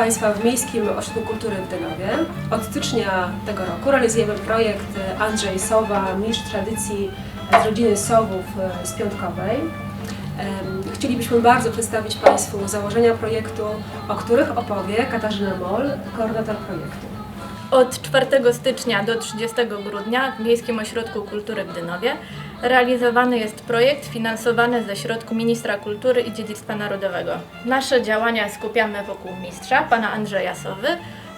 Państwa w Miejskim Ośrodku Kultury w Dynowie. Od stycznia tego roku realizujemy projekt Andrzej Sowa, mistrz tradycji z rodziny Sowów e, z Piątkowej. Chcielibyśmy bardzo przedstawić Państwu założenia projektu, o których opowie Katarzyna Moll, koordynator projektu. Od 4 stycznia do 30 grudnia w Miejskim Ośrodku Kultury w Dynowie realizowany jest projekt finansowany ze środków Ministra Kultury i Dziedzictwa Narodowego. Nasze działania skupiamy wokół mistrza, pana Andrzeja Sowy,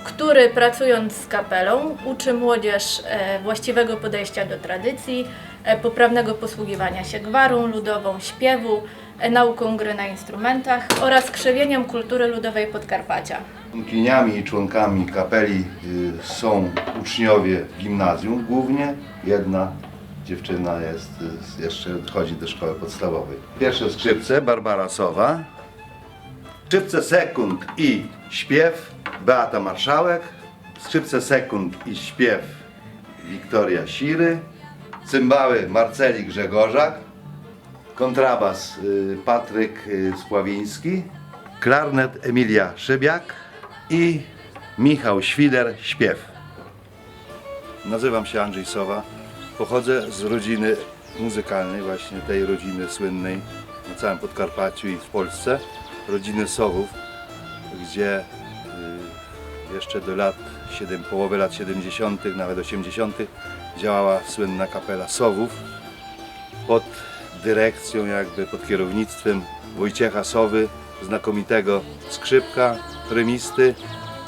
który pracując z kapelą uczy młodzież e, właściwego podejścia do tradycji, e, poprawnego posługiwania się gwarą ludową, śpiewu, e, nauką gry na instrumentach oraz krzewieniem kultury ludowej Podkarpacia. Członkiniami i członkami kapeli y, są uczniowie gimnazjum głównie. Jedna dziewczyna jest, jeszcze chodzi do szkoły podstawowej. Pierwsze skrzypce Barbara Sowa. Skrzypce sekund i śpiew Beata Marszałek. Skrzypce sekund i śpiew Wiktoria Siry. Cymbały Marceli Grzegorzak. Kontrabas y, Patryk y, Spławiński. Klarnet Emilia Szybiak i Michał Świder śpiew. Nazywam się Andrzej Sowa. Pochodzę z rodziny muzykalnej, właśnie tej rodziny słynnej na całym Podkarpaciu i w Polsce, rodziny Sowów, gdzie y, jeszcze do lat 7, połowy lat 70., nawet 80. działała słynna kapela Sowów pod dyrekcją, jakby pod kierownictwem Wojciecha Sowy, znakomitego skrzypka, remisty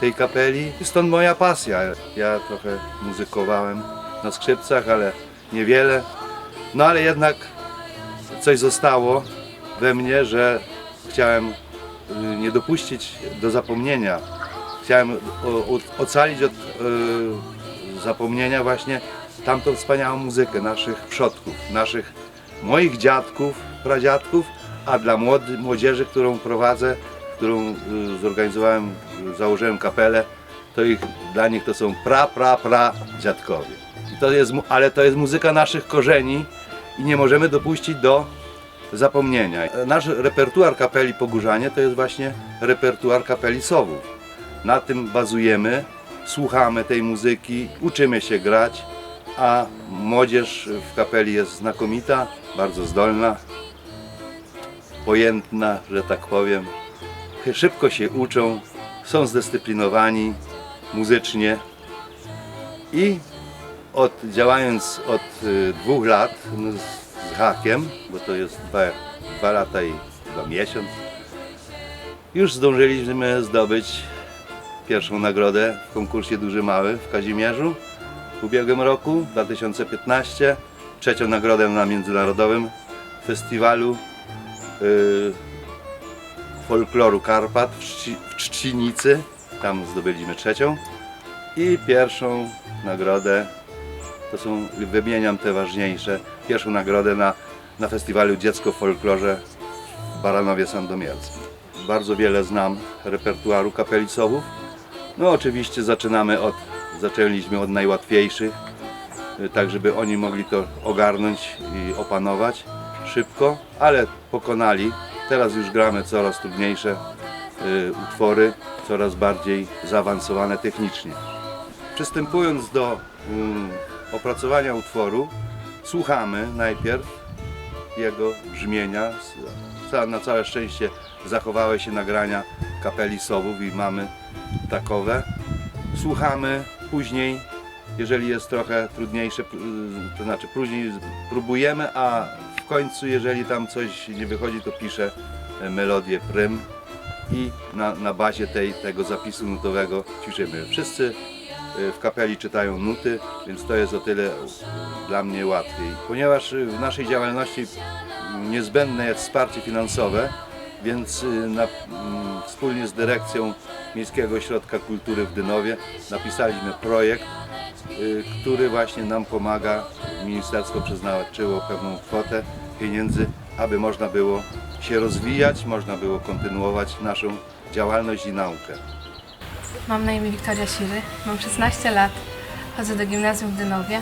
tej kapeli. I stąd moja pasja. Ja trochę muzykowałem na skrzypcach, ale niewiele. No ale jednak coś zostało we mnie, że chciałem y, nie dopuścić do zapomnienia. Chciałem ocalić od y, zapomnienia właśnie tamtą wspaniałą muzykę naszych przodków, naszych moich dziadków, pradziadków, a dla młodzieży, którą prowadzę, którą y, zorganizowałem, założyłem kapelę, to ich, dla nich to są pra, pra, pra dziadkowie. I to jest, ale to jest muzyka naszych korzeni i nie możemy dopuścić do zapomnienia. Nasz repertuar kapeli Pogórzanie to jest właśnie repertuar kapeli Sowów. Na tym bazujemy, słuchamy tej muzyki, uczymy się grać, a młodzież w kapeli jest znakomita, bardzo zdolna, pojętna, że tak powiem. Szybko się uczą, są zdyscyplinowani muzycznie i od, działając od y, dwóch lat no, z, z hakiem, bo to jest dwa, dwa lata i chyba miesiąc, już zdążyliśmy zdobyć pierwszą nagrodę w konkursie Duży Mały w Kazimierzu w ubiegłym roku, 2015. Trzecią nagrodę na międzynarodowym festiwalu y, folkloru Karpat w, Czci, w Trzcinicy. Tam zdobyliśmy trzecią. I pierwszą nagrodę, to są, wymieniam te ważniejsze, pierwszą nagrodę na, na festiwalu Dziecko w folklorze w Baranowie Sandomierskim. Bardzo wiele znam repertuaru kapeli Sowów. No oczywiście zaczynamy od, zaczęliśmy od najłatwiejszych, tak żeby oni mogli to ogarnąć i opanować szybko, ale pokonali. Teraz już gramy coraz trudniejsze utwory, coraz bardziej zaawansowane technicznie. Przystępując do mm, opracowania utworu, słuchamy najpierw jego brzmienia. Na całe szczęście zachowały się nagrania kapeli Sowów i mamy takowe. Słuchamy później, jeżeli jest trochę trudniejsze, y, to znaczy później próbujemy, a w końcu, jeżeli tam coś nie wychodzi, to piszę melodię prym i na, na bazie tej, tego zapisu nutowego ćwiczymy. Wszyscy y, w kapeli czytają nuty, więc to jest o tyle dla mnie łatwiej. Ponieważ y, w naszej działalności niezbędne jest wsparcie finansowe, więc y, na, mm, wspólnie z dyrekcją Miejskiego Ośrodka Kultury w Dynowie napisaliśmy projekt, który właśnie nam pomaga. Ministerstwo przeznaczyło pewną kwotę pieniędzy, aby można było się rozwijać, można było kontynuować naszą działalność i naukę. Mam na imię Wiktoria Siry, mam 16 lat, chodzę do gimnazjum w Dynowie,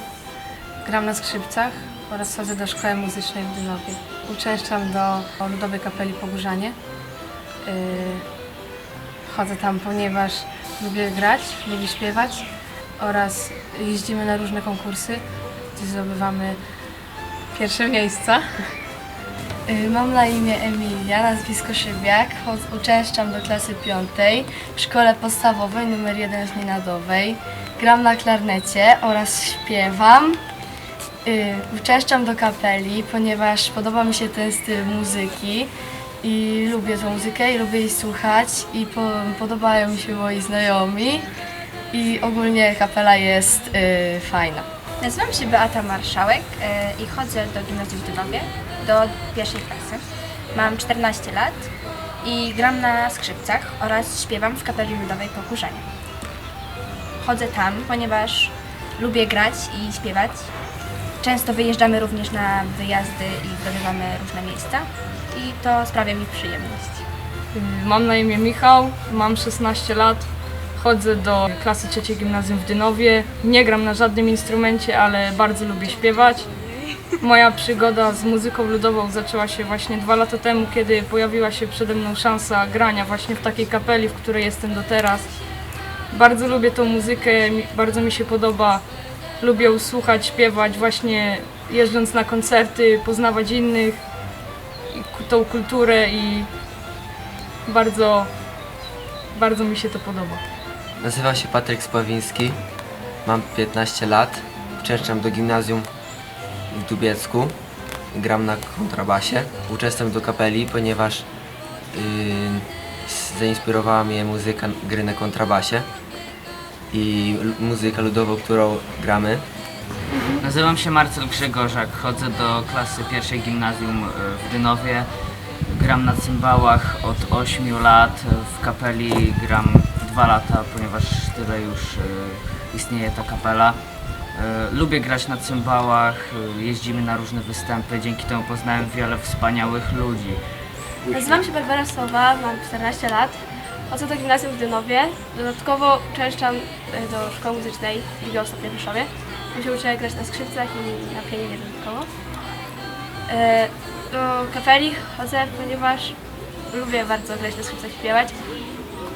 gram na skrzypcach oraz chodzę do szkoły muzycznej w Dynowie. Uczęszczam do Ludowej Kapeli Pogórzanie. Yy, chodzę tam, ponieważ lubię grać, lubię śpiewać oraz jeździmy na różne konkursy, gdzie zdobywamy pierwsze miejsca. Y, Mam na imię Emilia, nazwisko Szybiak. Uczęszczam do klasy piątej w szkole podstawowej nr 1 z Nienadowej. Gram na klarnecie oraz śpiewam. Y, Uczęszczam do kapeli, ponieważ podoba mi się ten styl muzyki i lubię tą muzykę i lubię jej słuchać i po, podobają mi się moi znajomi i ogólnie kapela jest y, fajna. Nazywam się Beata Marszałek e, i chodzę do gimnazjum w Dynowie, do pierwszej klasy. Mam 14 lat i gram na skrzypcach oraz śpiewam w kapeli ludowej Pokurzenie. Chodzę tam, ponieważ lubię grać i śpiewać. Często wyjeżdżamy również na wyjazdy i zdobywamy różne miejsca i to sprawia mi przyjemność. Mam na imię Michał, mam 16 lat, chodzę do klasy trzeciej gimnazjum w Dynowie. Nie gram na żadnym instrumencie, ale bardzo lubię śpiewać. Moja przygoda z muzyką ludową zaczęła się właśnie dwa lata temu, kiedy pojawiła się przede mną szansa grania właśnie w takiej kapeli, w której jestem do teraz. Bardzo lubię tą muzykę, bardzo mi się podoba. Lubię ją słuchać, śpiewać, właśnie jeżdżąc na koncerty, poznawać innych, tą kulturę i bardzo, bardzo mi się to podoba. Nazywam się Patryk Spławiński, mam 15 lat, uczęszczam do gimnazjum w Dubiecku, gram na kontrabasie. Uczęszczam do kapeli, ponieważ yy, zainspirowała mnie muzyka gry na kontrabasie i muzyka ludowa, którą gramy. Nazywam się Marcel Grzegorzak, chodzę do klasy pierwszej gimnazjum e, w Dynowie. Gram na cymbałach od 8 lat, w kapeli gram 2 lata, ponieważ tyle już e, istnieje ta kapela. E, Lubię grać na cymbałach, e, jeździmy na różne występy, dzięki temu poznałem wiele wspaniałych ludzi. Nazywam się Barbara Sowa, mam 14 lat. Chodzę do gimnazjum w Dynowie. Dodatkowo uczęszczam e, do szkoły muzycznej drugiego stopnia w Rzeszowie. Tam się uczę grać na skrzypcach i na pianinie dodatkowo. Do kapeli chodzę, ponieważ lubię bardzo grać na skrzypcach i śpiewać.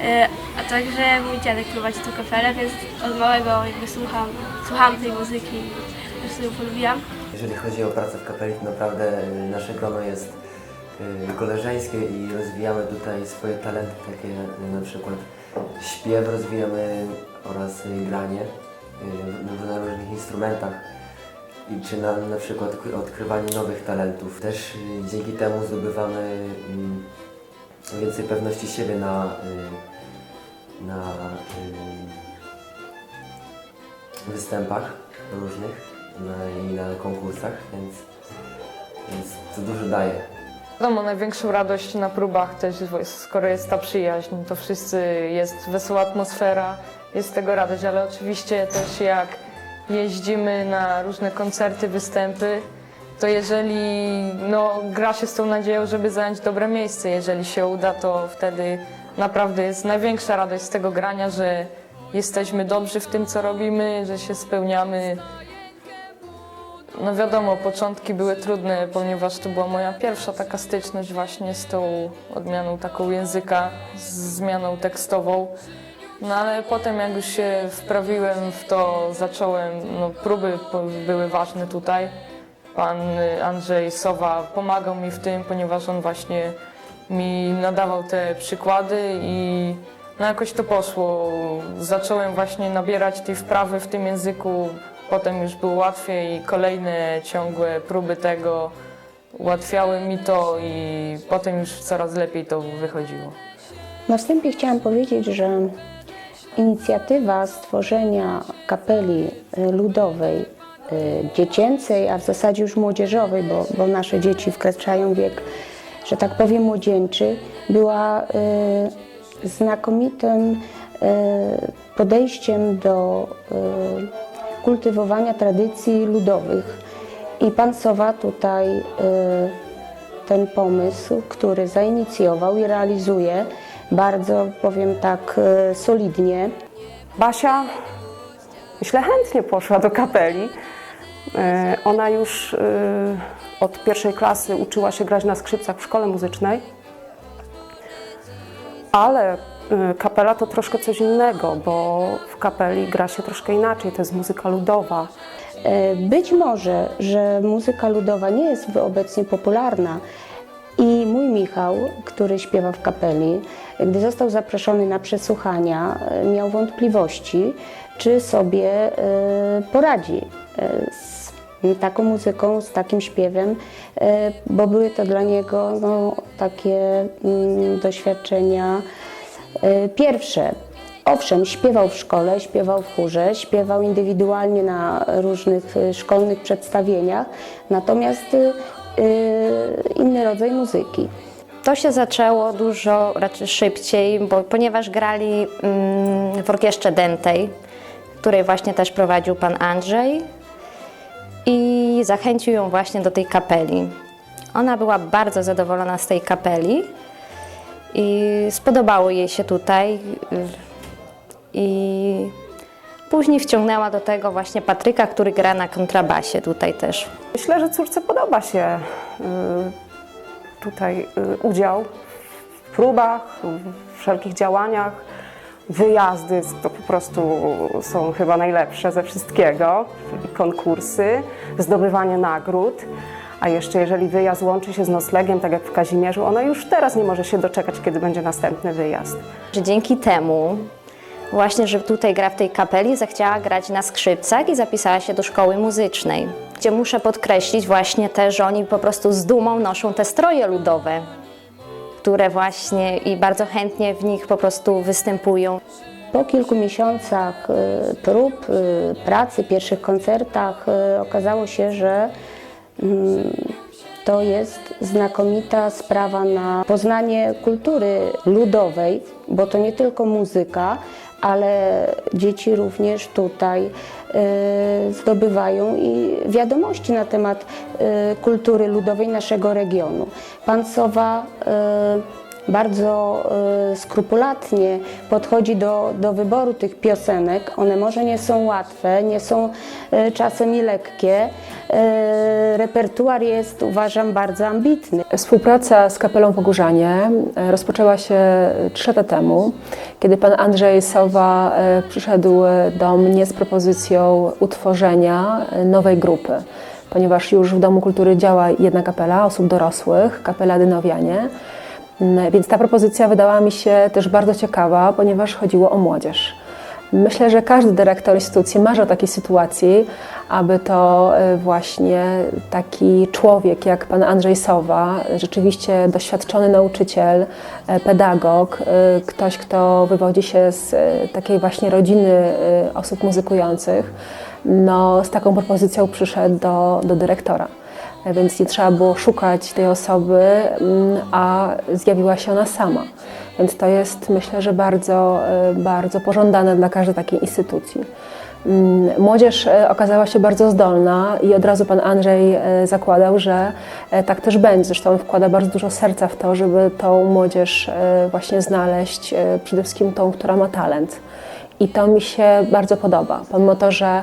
E, A także mój dziadek prowadzi tę kapelę, więc od małego jakby słucham, słucham tej muzyki i sobie ją polubiłam. Jeżeli chodzi o pracę w kapeli, to naprawdę y, nasze grono jest y, koleżeńskie i rozwijamy tutaj swoje talenty, takie y, na przykład śpiew rozwijamy oraz granie na różnych instrumentach i czy na, na przykład odkry- odkrywanie nowych talentów. Też dzięki temu zdobywamy więcej pewności siebie na, y, na y, występach różnych i na konkursach, więc, więc to dużo daje. Wiadomo, największą radość na próbach też, skoro jest ta przyjaźń, to wszyscy, jest wesoła atmosfera, jest z tego radość, ale oczywiście też jak jeździmy na różne koncerty, występy, to jeżeli no, gra się z tą nadzieją, żeby zająć dobre miejsce, jeżeli się uda, to wtedy naprawdę jest największa radość z tego grania, że jesteśmy dobrzy w tym, co robimy, że się spełniamy. No wiadomo, początki były trudne, ponieważ to była moja pierwsza taka styczność właśnie z tą odmianą taką języka, z zmianą tekstową. No ale potem jak już się wprawiłem w to, zacząłem, no próby były ważne tutaj. Pan y, Andrzej Sowa pomagał mi w tym, ponieważ on właśnie mi nadawał te przykłady i no jakoś to poszło. Zacząłem właśnie nabierać tej wprawy w tym języku, potem już było łatwiej i kolejne ciągłe próby tego ułatwiały mi to i potem już coraz lepiej to wychodziło. Na wstępie chciałam powiedzieć, że inicjatywa stworzenia kapeli y, ludowej, dziecięcej, a w zasadzie już młodzieżowej, bo, bo nasze dzieci wkraczają wiek, że tak powiem, młodzieńczy, była y, znakomitym y, podejściem do y, kultywowania tradycji ludowych. I pan Sowa tutaj y, ten pomysł, który zainicjował i realizuje bardzo, powiem tak, solidnie. Basia, myślę, chętnie poszła do kapeli. E, Ona już e, od pierwszej klasy uczyła się grać na skrzypcach w szkole muzycznej, ale y, kapela to troszkę coś innego, bo w kapeli gra się troszkę inaczej, to jest muzyka ludowa. E, Być może, że muzyka ludowa nie jest obecnie popularna i mój Michał, który śpiewa w kapeli, gdy został zaproszony na przesłuchania, e, miał wątpliwości, czy sobie e, poradzi e, z taką muzyką, z takim śpiewem, e, bo były to dla niego no, takie mm, doświadczenia pierwsze. Owszem, śpiewał w szkole, śpiewał w chórze, śpiewał indywidualnie na różnych szkolnych przedstawieniach, natomiast inny rodzaj muzyki. To się zaczęło dużo raczej szybciej, bo, ponieważ grali mm, w orkiestrze Dentej, której właśnie też prowadził pan Andrzej i zachęcił ją właśnie do tej kapeli. Ona była bardzo zadowolona z tej kapeli i spodobało jej się tutaj i później wciągnęła do tego właśnie Patryka, który gra na kontrabasie tutaj też. Myślę, że córce podoba się y, tutaj y, udział w próbach, w wszelkich działaniach. Wyjazdy to po prostu są chyba najlepsze ze wszystkiego. Konkursy, zdobywanie nagród. A jeszcze jeżeli wyjazd łączy się z noclegiem, tak jak w Kazimierzu, ona już teraz nie może się doczekać, kiedy będzie następny wyjazd. że dzięki temu właśnie, że tutaj gra w tej kapeli, zechciała grać na skrzypcach i zapisała się do szkoły muzycznej, gdzie muszę podkreślić właśnie też, że oni po prostu z dumą noszą te stroje ludowe, które właśnie i bardzo chętnie w nich po prostu występują. Po kilku miesiącach y, prób, y, pracy, pierwszych koncertach y, okazało się, że mm, to jest znakomita sprawa na poznanie kultury ludowej, bo to nie tylko muzyka, ale dzieci również tutaj y, zdobywają i wiadomości na temat y, kultury ludowej naszego regionu. Pan Sowa y, bardzo y, skrupulatnie podchodzi do, do wyboru tych piosenek. One może nie są łatwe, nie są y, czasem i lekkie. Y, repertuar jest, uważam, bardzo ambitny. Współpraca z Kapelą Pogórzanie rozpoczęła się trzy lata temu, kiedy pan Andrzej Sowa przyszedł do mnie z propozycją utworzenia nowej grupy. Ponieważ już w Domu Kultury działa jedna kapela osób dorosłych, kapela Dynowianie, więc ta propozycja wydała mi się też bardzo ciekawa, ponieważ chodziło o młodzież. Myślę, że każdy dyrektor instytucji marzy o takiej sytuacji, aby to y, właśnie taki człowiek jak pan Andrzej Sowa, rzeczywiście doświadczony nauczyciel, e, pedagog, y, ktoś, kto wywodzi się z takiej właśnie rodziny osób muzykujących, no, z taką propozycją przyszedł do, do dyrektora. Więc nie trzeba było szukać tej osoby, mm, a zjawiła się ona sama. Więc to jest myślę, że bardzo, e, bardzo pożądane dla każdej takiej instytucji. Mm, Młodzież e, okazała się bardzo zdolna i od razu pan Andrzej e, zakładał, że tak też będzie. Zresztą on wkłada bardzo dużo serca w to, żeby tą młodzież właśnie znaleźć, przede wszystkim tą, która ma talent. I to mi się bardzo podoba, pomimo to, że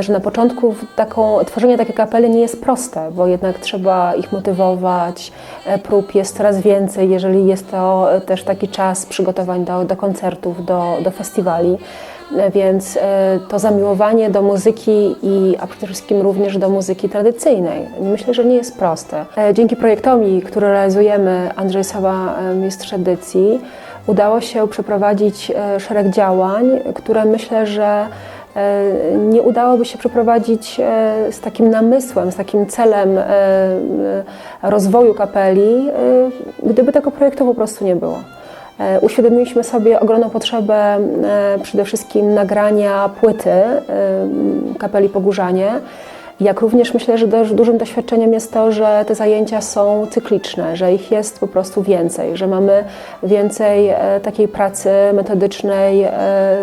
że na początku taką, tworzenie takiej kapeli nie jest proste, bo jednak trzeba ich motywować, e, prób jest coraz więcej, jeżeli jest to e, też taki czas przygotowań do, do koncertów, do, do festiwali. E, Więc e, to zamiłowanie do muzyki, i, a przede wszystkim również do muzyki tradycyjnej, myślę, że nie jest proste. E, Dzięki projektowi, który realizujemy, Andrzej Sowa, e, mistrz edycji, udało się przeprowadzić e, szereg działań, które myślę, że e, nie udałoby się przeprowadzić e, z takim namysłem, z takim celem e, e, rozwoju kapeli, e, gdyby tego projektu po prostu nie było. E, Uświadomiliśmy sobie ogromną potrzebę e, przede wszystkim nagrania płyty e, kapeli Pogórzanie. Jak również myślę, że dość dużym doświadczeniem jest to, że te zajęcia są cykliczne, że ich jest po prostu więcej, że mamy więcej e, takiej pracy metodycznej e,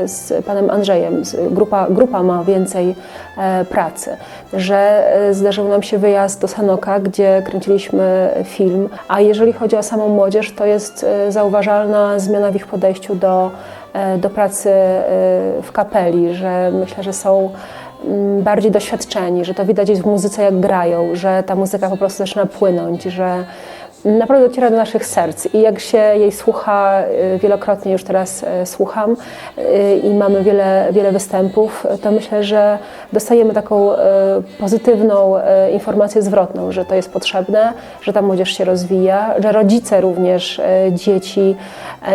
z panem Andrzejem. Grupa, grupa ma więcej e, pracy, że zdarzył nam się wyjazd do Sanoka, gdzie kręciliśmy film, a jeżeli chodzi o samą młodzież, to jest zauważalna zmiana w ich podejściu do, do pracy w kapeli, że myślę, że są bardziej doświadczeni, że to widać w muzyce jak grają, że ta muzyka po prostu zaczyna płynąć, że naprawdę dociera do naszych serc i jak się jej słucha, y, wielokrotnie już teraz y, słucham y, i mamy wiele, wiele występów, to myślę, że dostajemy taką pozytywną informację zwrotną, że to jest potrzebne, że ta młodzież się rozwija, że rodzice również dzieci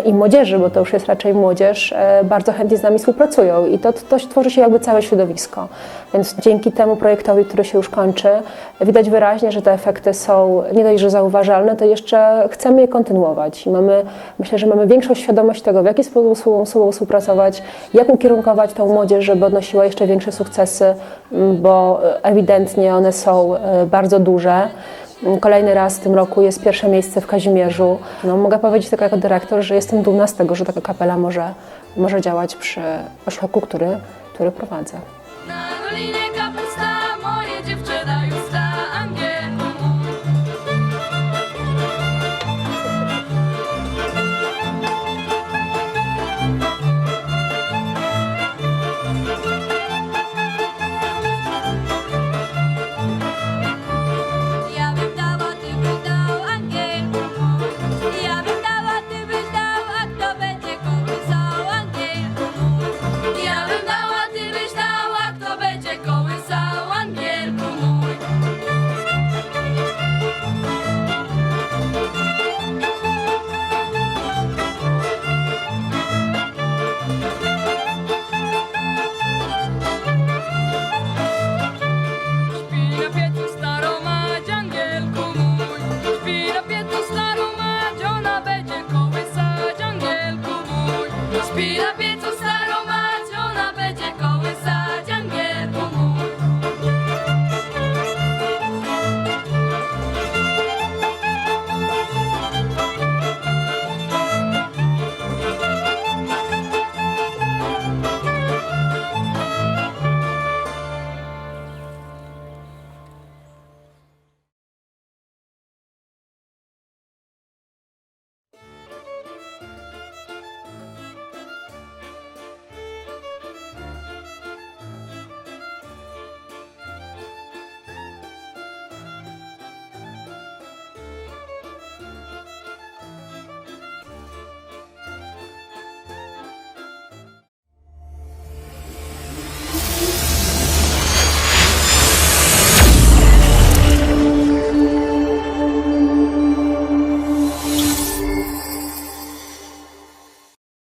i młodzieży, bo to już jest raczej młodzież, bardzo chętnie z nami współpracują i to, to tworzy się jakby całe środowisko. Więc dzięki temu projektowi, który się już kończy, widać wyraźnie, że te efekty są nie dość, że zauważalne, to jeszcze chcemy je kontynuować. I mamy, myślę, że mamy większą świadomość tego, w jaki sposób z sobą- współpracować, jak ukierunkować tą młodzież, żeby odnosiła jeszcze większe sukcesy, m, bo e, ewidentnie one są e, bardzo duże. M, Kolejny raz w tym roku jest pierwsze miejsce w Kazimierzu. No, mogę powiedzieć jako dyrektor, że jestem dumna z tego, że taka kapela może, może działać przy ośrodku, który, który prowadzę.